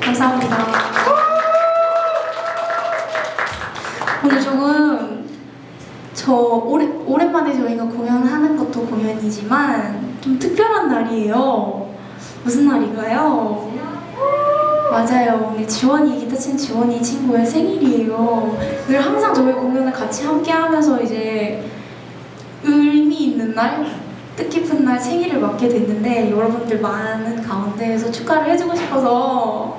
감사합니다. 오늘 조금 저 오랜만에 저희가 공연하는 것도 공연이지만 좀 특별한 날이에요. 무슨 날인가요? 맞아요. 오늘 지원이 기타 친 지원이 친구의 생일이에요. 늘 항상 저희 공연을 같이 함께 하면서 이제 의미 있는 날, 뜻깊은 날 생일을 맞게 됐는데 여러분들 많은 가운데에서 축하를 해주고 싶어서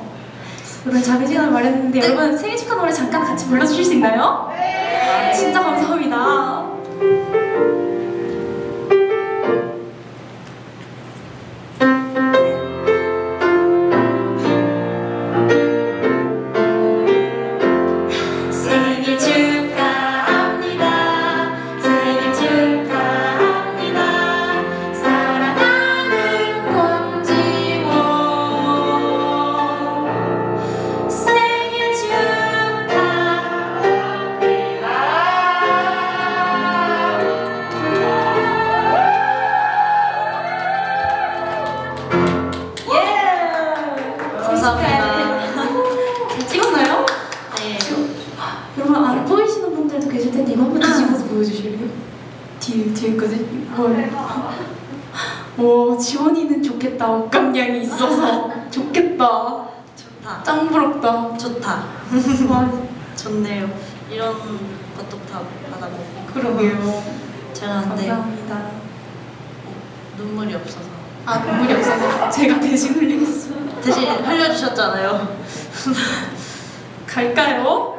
오늘 작은 시간을 마련했는데 여러분 생일 축하 노래 잠깐 같이 불러주실 수 있나요? 네. 진짜 감사합니다. 감사합니다. 잘 찍었나요? 네. 여러분 안 보이시는 분들도 계실 텐데 이거 한번 뒤집어서 보여주실래요? 뒤에 뒤에까지. 오 지원이는 좋겠다. 옷감량이 있어서 좋겠다. 좋다. 짱 부럽다. 좋다. 와 좋네요. 이런 것도 다 받아보고. 그러게요. 제가 근데 감사합니다. 눈물이 없어서 아 눈물이 없어서 제가 대신 흘리겠어. 대신 흘려주셨잖아요. 갈까요?